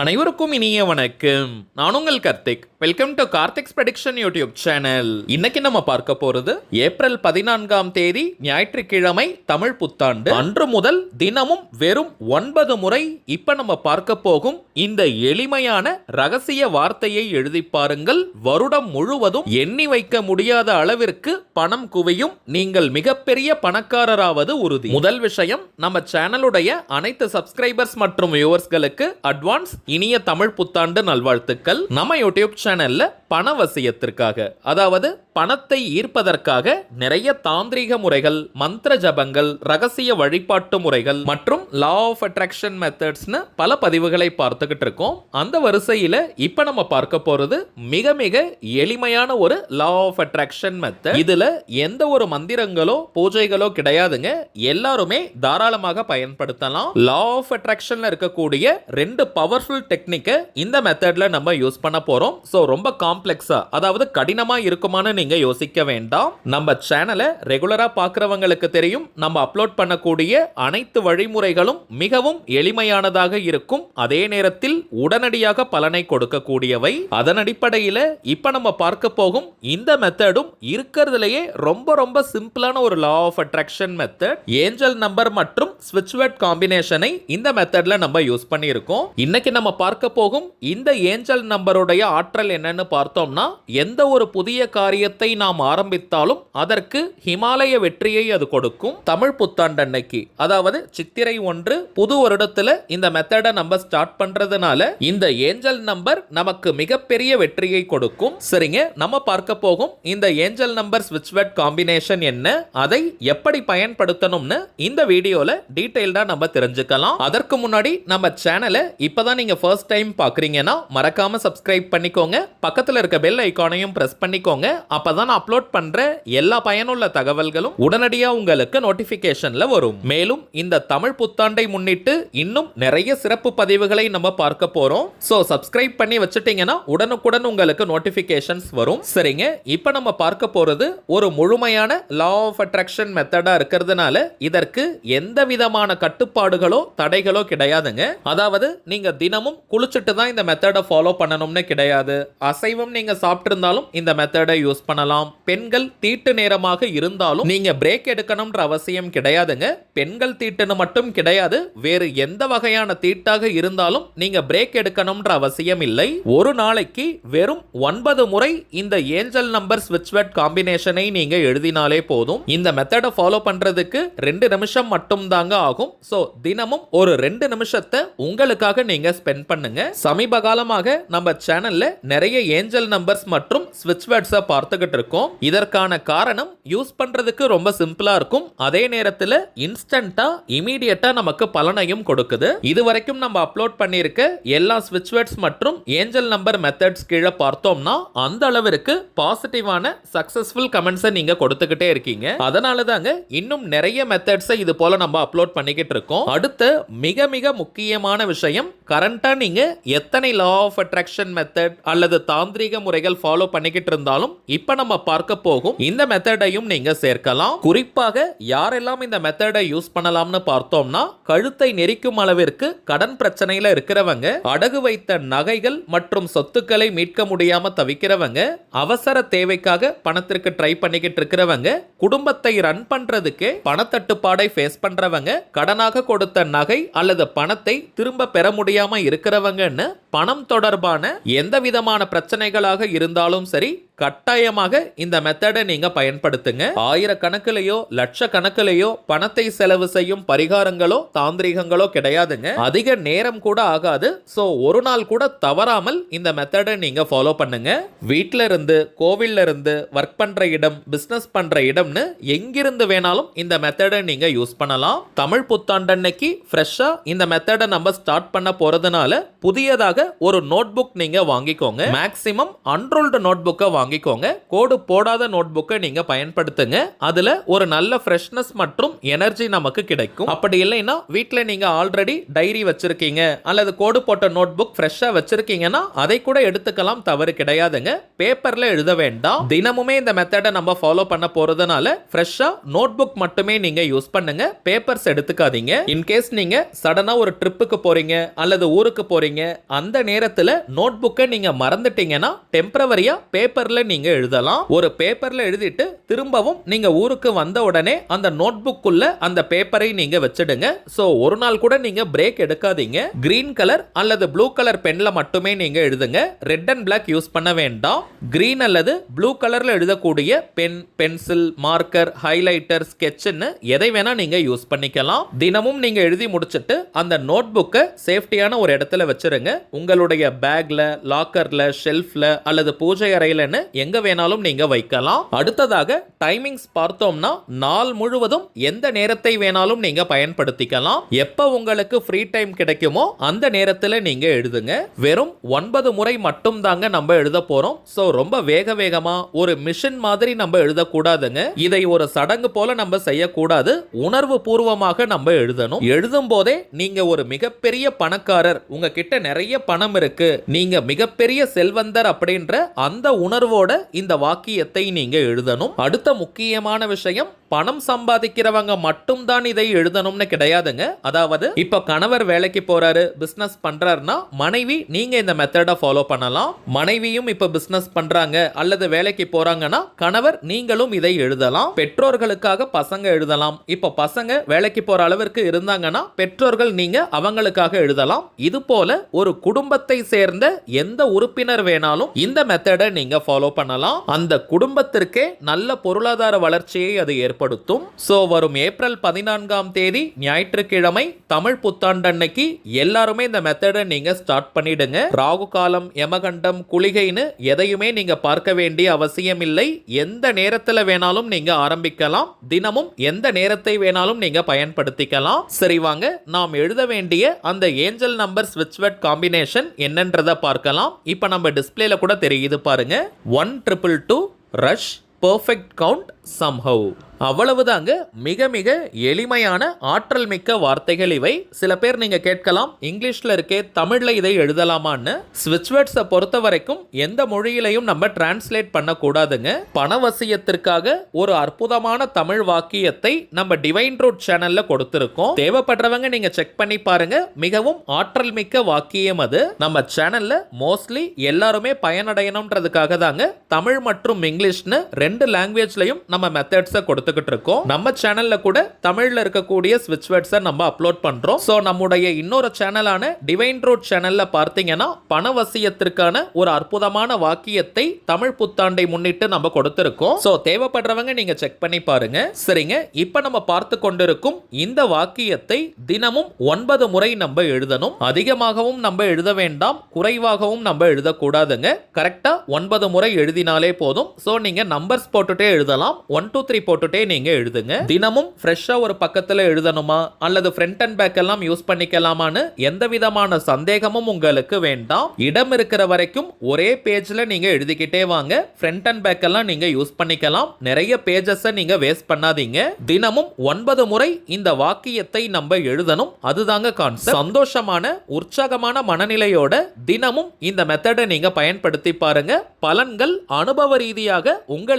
அனைவருக்கும் இனிய வணக்கம். நான் உங்கள் Karthik. Welcome to Karthik's prediction YouTube channel இன்னைக்கு நம்ம பார்க்க போறது ஏப்ரல் பதினான்காம் தேதி ஞாயிற்றுக்கிழமை தமிழ் புத்தாண்டு. அன்று முதல் தினமும் வெறும் ஒன்பது முறை இப்ப நம்ம பார்க்க போகும் இந்த எளிமையான ரகசிய வார்த்தையை எழுதி பாருங்கள். வருடம் முழுவதும் எண்ணி வைக்க முடியாத அளவிற்கு பணம் குவியும் நீங்கள் மிகப்பெரிய பணக்காரராவது உறுதி. முதல் விஷயம் நம்ம சேனலுடைய அனைத்து சப்ஸ்கிரைபர்ஸ் மற்றும் வியூவர்ஸ்களுக்கு அட்வான்ஸ் இனிய தமிழ் புத்தாண்டு நல்வாழ்த்துக்கள். நம்ம யூடியூப் சேனல்ல பணவசியத்திற்காக அதாவது பணத்தை ஈர்ப்பதற்காக நிறைய தாந்திரிக முறைகள் மந்திர ஜபங்கள் ரகசிய வழிபாட்டு முறைகள் மற்றும் லா ஆஃப் அட்ராக்ஷன் மெத்தட்ஸ்னு பல பதிவுகளை பார்த்துக்கிட்டு இருக்கோம். அந்த வரிசையில இப்ப நம்ம பார்க்க போறது மிக மிக எளிமையான ஒரு லா ஆஃப் அட்ராக்ஷன் மெத்தட் இதுல எந்த ஒரு மந்திரங்களோ பூஜைகளோ கிடையாதுங்க. எல்லாருமே தாராளமாக பயன்படுத்தலாம். லா ஆஃப் அட்ராக்ஷன்ல இருக்கக்கூடிய ரெண்டு பவர் பவர்ஃபுல் டெக்னிக்கை இந்த மெத்தடில் நம்ம யூஸ் பண்ண போறோம். ஸோ ரொம்ப காம்ப்ளெக்ஸாக அதாவது கடினமா இருக்குமான்னு நீங்க யோசிக்க வேண்டாம். நம்ம சேனலை ரெகுலராக பார்க்குறவங்களுக்கு தெரியும். நம்ம அப்லோட் பண்ணக்கூடிய அனைத்து வழிமுறைகளும் மிகவும் எளிமையானதாக இருக்கும். அதே நேரத்தில் உடனடியாக பலனை கொடுக்கக்கூடியவை. அதன் அடிப்படையில் இப்ப நம்ம பார்க்க போகும் இந்த மெத்தடும் இருக்கிறதுலையே ரொம்ப ரொம்ப சிம்பிளான ஒரு law of attraction method angel number மற்றும் ஸ்விட்ச் வேர்ட் காம்பினேஷனை இந்த மெத்தட்ல நம்ம யூஸ் பண்ணியிருக்கோம். இன்னைக்கு நம்ம பார்க்க போகும் இந்த ஏஞ்சல் நம்பருடைய ஆற்றல் என்னன்னு பார்த்தோம்னா எந்த ஒரு புதிய காரியத்தை நாம் ஆரம்பித்தாலும் அதற்கு ஹிமாலய வெற்றியை அது கொடுக்கும். தமிழ் புத்தாண்டு அன்னைக்கு அதாவது சித்திரை ஒன்று புது வருடத்துல இந்த மெத்தடை நம்ம ஸ்டார்ட் பண்றதுனால இந்த ஏஞ்சல் நம்பர் நமக்கு மிகப்பெரிய வெற்றியை கொடுக்கும். சரிங்க நம்ம பார்க்க போகும் இந்த ஏஞ்சல் நம்பர் ஸ்விட்ச் வேர்ட் காம்பினேஷன் என்ன அதை எப்படி பயன்படுத்தணும்னு இந்த வீடியோல டீட்டெயில்டா நம்ம தெரிஞ்சுக்கலாம். அதற்கு முன்னாடி நம்ம சேனலை இப்பதான் நீங்க ஃபர்ஸ்ட் டைம் பாக்குறீங்கன்னா மறக்காம சப்ஸ்கிரைப் பண்ணிக்கோங்க. பக்கத்துல இருக்க பெல் ஐக்கானையும் பிரஸ் பண்ணிக்கோங்க. அப்பதான் நான் அப்லோட் பண்ற எல்லா பயனுள்ள தகவல்களும் உடனடியா உங்களுக்கு நோட்டிஃபிகேஷனில் வரும். மேலும் இந்த தமிழ் புத்தாண்டை முன்னிட்டு இன்னும் நிறைய சிறப்பு பதிவுகளை நம்ம பார்க்க போகிறோம் ஸோ சப்ஸ்கிரைப் பண்ணி வச்சுட்டீங்கன்னா உடனுக்குடன் உங்களுக்கு நோட்டிஃபிகேஷன்ஸ் வரும். சரிங்க? இப்போ நம்ம பார்க்க போறது ஒரு முழுமையான லா ஆஃப் அட்ராக்ஷன் மெத்தடாக இருக்கிறதுனால இதற்கு எந்த விதமான கட்டுப்பாடுகளோ தடைகளோ கிடையாதுங்க. அதாவது நீங்க தினமும் குளிச்சுட்டு தான் இந்த மெத்தடை ஃபாலோ பண்ணணும்னு கிடையாது. அசைவம் நீங்க சாப்பிட்டிருந்தாலும் இந்த மெத்தடை யூஸ் பண்ணலாம். பெண்கள் தீட்டு நேரமாக இருந்தாலும் நீங்க பிரேக் எடுக்கணும்ன்ற அவசியம் கிடையாதுங்க. பெண்கள் தீட்டுன்னு மட்டும் கிடையாது. வேறு எந்த வகையான தீட்டாக இருந்தாலும் நீங்க பிரேக் எடுக்கணும்ன்ற அவசியம் இல்லை. ஒரு நாளைக்கு வெறும் ஒன்பது முறை இந்த ஏஞ்சல் நம்பர் ஸ்விட்ச் வேர்ட் காம்பினேஷனை நீங்க எழுதினாலே போதும். இந்த மெத்தடை ஃபாலோ பண்றதுக்கு ரெண்டு நிமிஷம் மட்டும் தாங்க ஆகும். ஸோ தினமும் ஒரு ரெண்டு நிமிஷத்தை உங்களுக்காக நீங்க ஸ்பெண்ட் பண்ணுங்க. சமீப காலமாக நம்ம சேனல்ல நிறைய ஏஞ்சல் நம்பர்ஸ் மற்றும் ஸ்விட்ச் வேர்ட்ஸை பார்த்துக்கிட்டு இருக்கோம். இதற்கான காரணம் யூஸ் பண்றதுக்கு ரொம்ப சிம்பிளா இருக்கும். அதே நேரத்தில் இன்ஸ்டன்டா இமீடியட்டா நமக்கு பலனையும் கொடுக்குது. இது வரைக்கும் நம்ம அப்லோட் பண்ணியிருக்க எல்லா ஸ்விட்ச் வேர்ட்ஸ் மற்றும் ஏஞ்சல் நம்பர் மெத்தட்ஸ் கீழே பார்த்தோம்னா அந்த அளவிற்கு பாசிட்டிவான சக்சஸ்ஃபுல் கமெண்ட்ஸை நீங்க கொடுத்துக்கிட்டே இருக்கீங்க. அதனால தாங்க இன்னும் நிறைய மெத்தட்ஸை இது போல நம்ம அப்லோட் பண்ணிக்கிட்டு இருக்கோம். அடுத்த மிக மிக முக்கியமான விஷயம் கரண்ட் நீங்க எத்தனை லா ஆஃப் அட்ராக்ஷன் மெத்தட் அல்லது தாந்திரிக முறைகள் ஃபாலோ பண்ணிக்கிட்டு இருந்தாலும் இப்ப நம்ம பார்க்க போகும் இந்த மெத்தடையும் நீங்க சேர்க்கலாம். குறிப்பாக யாரெல்லாம் இந்த மெத்தடை யூஸ் பண்ணலாம்னு பார்த்தோம்னா கழுத்தை நெரிக்கும் அளவிற்கு கடன் பிரச்சனையில இருக்கிறவங்க அடகு வைத்த நகைகள் மற்றும் சொத்துக்களை மீட்க முடியாம தவிக்கிறவங்க அவசர தேவைக்காக பணத்திற்கு ட்ரை பண்ணிக்கிட்டு இருக்கிறவங்க குடும்பத்தை ரன் பண்றதுக்கு பணத்தட்டுப்பாடை ஃபேஸ் பண்றவங்க கடனாக கொடுத்த நகை அல்லது பணத்தை திரும்ப பெற முடியாம இருக்கிறவங்கன்னு பணம் தொடர்பான எந்த விதமான பிரச்சனைகளாக இருந்தாலும் சரி கட்டாயமாக இந்த மெத்தடை நீங்க பயன்படுத்துங்க. ஆயிரக்கணக்கிலேயோ லட்சக்கணக்கிலேயோ பணத்தை செலவு செய்யும் பரிகாரங்களோ தாந்திரிகங்களோ கிடையாதுங்க. அதிக நேரம் கூட ஆகாது. சோ ஒரு நாள் கூட தவறாமல் இந்த மெத்தடை நீங்க ஃபாலோ பண்ணுங்க. வீட்டில இருந்து கோவில்ல இருந்து ஒர்க் பண்ற இடம் பிசினஸ் பண்ற இடம்னு எங்கிருந்து வேணாலும் இந்த மெத்தடை நீங்க யூஸ் பண்ணலாம். தமிழ் புத்தாண்டன்னைக்கு ஃப்ரெஷ்ஷா இந்த மெத்தடை நம்ம ஸ்டார்ட் பண்ண போறதுனால புதியதாக ஒரு நோட் புக் நீங்க வாங்கிக்கோங்க. மேக்ஸிமம் அன்ரோல்டு நோட் புக்கை வாங்கிக்கோங்க. கோடு போடாத நோட் புக்கை நீங்க பயன்படுத்துங்க. அதுல ஒரு நல்ல ஃப்ரெஷ்னஸ் மற்றும் எனர்ஜி நமக்கு கிடைக்கும். அப்படி இல்லைன்னா வீட்டில் நீங்க ஆல்ரெடி டைரி வச்சிருக்கீங்க. அல்லது கோடு போட்ட நோட் புக் ஃப்ரெஷ்ஷா வச்சிருக்கீங்கன்னா அதை கூட எடுத்துக்கலாம் தவறு கிடையாதுங்க. பேப்பர்ல எழுத வேண்டாம். தினமுமே இந்த மெத்தடை நம்ம ஃபாலோ பண்ண போறதுனால ஃப்ரெஷ்ஷா நோட் புக் மட்டுமே நீங்க யூஸ் பண்ணுங்க. பேப்பர்ஸ் எடுத்துக்காதீங்க. இன்கேஸ் நீங்க சடனா ஒரு ட்ரிப்புக்கு போறீங்க அல்லது ஊருக்கு போறீங்க அந்த அந்த நேரத்துல நோட் புக்கை நீங்க மறந்துட்டீங்கன்னா டெம்பரவரியா பேப்பர்ல நீங்க எழுதலாம். ஒரு பேப்பர்ல எழுதிட்டு திரும்பவும் நீங்க ஊருக்கு வந்த உடனே அந்த நோட் புக்குள்ள அந்த பேப்பரை நீங்க வச்சிடுங்க. சோ ஒரு நாள் கூட நீங்க பிரேக் எடுக்காதீங்க. கிரீன் கலர் அல்லது ப்ளூ கலர் பென்ல மட்டுமே நீங்க எழுதுங்க. ரெட் அண்ட் பிளாக் யூஸ் பண்ண வேண்டாம். கிரீன் அல்லது ப்ளூ கலர்ல எழுதக்கூடிய பென் பென்சில் மார்க்கர் ஹைலைட்டர் ஸ்கெட்ச்னு எதை வேணா நீங்க யூஸ் பண்ணிக்கலாம். தினமும் நீங்க எழுதி முடிச்சிட்டு அந்த நோட் புக்கை சேஃப்டியான ஒரு இடத்துல வச்சிருங்க. உங்களுடைய பேக்ல லாக்கர்ல ஷெல்ஃப்ல அல்லது பூஜை அறையிலன்னு எங்க வேணாலும் நீங்க வைக்கலாம். அடுத்ததாக டைமிங்ஸ் பார்த்தோம்னா நாள் முழுவதும் எந்த நேரத்தை வேணாலும் நீங்க பயன்படுத்திக்கலாம். எப்ப உங்களுக்கு ஃப்ரீ டைம் கிடைக்குமோ அந்த நேரத்துல நீங்க எழுதுங்க. வெறும் ஒன்பது முறை மட்டும் தாங்க நம்ம எழுத போறோம். சோ ரொம்ப வேக வேகமா ஒரு மிஷின் மாதிரி நம்ம எழுதக்கூடாதுங்க. இதை ஒரு சடங்கு போல நம்ம செய்யக்கூடாது. உணர்வு பூர்வமாக நம்ம எழுதணும். எழுதும் போதே நீங்க ஒரு மிகப்பெரிய பணக்காரர். உங்ககிட்ட நிறைய பணம் இருக்கு. நீங்க மிகப்பெரிய செல்வந்தர் அப்படின்ற அந்த உணர்வோட இந்த வாக்கியத்தை நீங்க எழுதணும். அடுத்த முக்கியமான விஷயம் பணம் சம்பாதிக்கிறவங்க மட்டும்தான் இதை எழுதணும்னு கிடையாதுங்க. அதாவது இப்ப கணவர் வேலைக்கு போறாரு பிசினஸ் பண்றாருன்னா மனைவி நீங்க இந்த மெத்தடை ஃபாலோ பண்ணலாம். மனைவியும் இப்ப பிசினஸ் பண்றாங்க அல்லது வேலைக்கு போறாங்கன்னா கணவர் நீங்களும் இதை எழுதலாம். பெற்றோர்களுக்காக பசங்க எழுதலாம். இப்ப பசங்க வேலைக்கு போற அளவிற்கு இருந்தாங்கன்னா பெற்றோர்கள் நீங்க அவங்களுக்காக எழுதலாம். இது போல ஒரு குடும்பத்தை சேர்ந்த எந்த உறுப்பினர் வேணாலும் இந்த மெத்தடை நீங்க ஃபாலோ பண்ணலாம். அந்த குடும்பத்திற்கே நல்ல பொருளாதார வளர்ச்சியை அது ஏற்படுத்தும். சோ வரும் ஏப்ரல் பதினான்காம் தேதி ஞாயிற்றுக்கிழமை தமிழ் புத்தாண்டு அன்னைக்கு எல்லாருமே இந்த மெத்தடை நீங்க ஸ்டார்ட் பண்ணிடுங்க. ராகு காலம் யமகண்டம் குளிகைன்னு எதையுமே நீங்க பார்க்க வேண்டிய அவசியம் இல்லை எந்த நேரத்துல வேணாலும் நீங்க ஆரம்பிக்கலாம். தினமும் எந்த நேரத்தை வேணாலும் நீங்க பயன்படுத்திக்கலாம். சரி வாங்க. நாம் எழுத வேண்டிய அந்த ஏஞ்சல் நம்பர் ஸ்விட்ச்வெட் காம்பினேஷன் என்னன்றதை பார்க்கலாம். இப்போ நம்ம டிஸ்பிளேல கூட தெரியுது பாருங்க. One triple two rush perfect count somehow அவ்வளவுதாங்க. மிக மிக எளிமையான ஆற்றல் மிக்க வார்த்தைகள் இவை. சில பேர் நீங்க கேட்கலாம் இங்கிலீஷ்ல இருக்கே தமிழ்ல இதை எழுதலாமான்னு. ஸ்விட்ச் வேர்ட்ஸை பொறுத்த வரைக்கும் எந்த மொழியிலையும் நம்ம டிரான்ஸ்லேட் பண்ணக்கூடாதுங்க. பணவசியத்திற்காக ஒரு அற்புதமான தமிழ் வாக்கியத்தை நம்ம டிவைன் ரூட் சேனல்ல கொடுத்துருக்கோம். தேவைப்படுறவங்க நீங்க செக் பண்ணி பாருங்க. மிகவும் ஆற்றல் மிக்க வாக்கியம் அது. நம்ம சேனல்ல மோஸ்ட்லி எல்லாருமே பயனடையணும்ன்றதுக்காக தாங்க தமிழ் மற்றும் இங்கிலீஷ்னு ரெண்டு லாங்குவேஜ்லையும் நம்ம மெத்தட்ஸை கொடுத்துக்கிட்டு இருக்கோம். நம்ம சேனல்ல கூட தமிழ்ல இருக்கக்கூடிய ஸ்விட்ச் வேர்ட்ஸை நம்ம அப்லோட் பண்றோம். ஸோ நம்முடைய இன்னொரு சேனலான டிவைன் ரோட் சேனல்ல பார்த்தீங்கன்னா பணவசியத்திற்கான ஒரு அற்புதமான வாக்கியத்தை தமிழ் புத்தாண்டை முன்னிட்டு நம்ம கொடுத்திருக்கோம். ஸோ தேவைப்படுறவங்க நீங்க செக் பண்ணி பாருங்க. சரிங்க? இப்போ நம்ம பார்த்து கொண்டிருக்கும் இந்த வாக்கியத்தை தினமும் ஒன்பது முறை நம்ம எழுதணும். அதிகமாகவும் நம்ம எழுத வேண்டாம் குறைவாகவும் நம்ம எழுதக்கூடாதுங்க. கரெக்டா ஒன்பது முறை எழுதினாலே போதும். ஸோ நீங்க நம்பர்ஸ் போட்டுட்டே எழுதலாம். ஒன் டூ த்ரீ போட்டுட்டே நீங்க எழுதுங்க. தினமும் ஃப்ரெஷ்ஷாக ஒரு பக்கத்துல எழுதணுமா? அல்லது ஃப்ரண்ட் அண்ட் பேக் எல்லாம் யூஸ் பண்ணிக்கலாமான்னு எந்த விதமான சந்தேகமும் உங்களுக்கு வேண்டாம். இடம் இருக்கிற வரைக்கும் ஒரே பேஜ்ல நீங்க எழுதிக்கிட்டே வாங்க. ஃப்ரண்ட் அண்ட் பேக் எல்லாம் நீங்க யூஸ் பண்ணிக்கலாம். நிறைய பேஜஸை நீங்க வேஸ்ட் பண்ணாதீங்க. தினமும் ஒன்பது முறை இந்த வாக்கியத்தை நம்ம எழுதணும். அதுதாங்க கான்செப்ட் சந்தோஷமான உற்சாகமான மனநிலையோட தினமும் இந்த மெத்தடை நீங்க பயன்படுத்தி பாருங்க. பலன்கள் அனுபவ ரீதியாக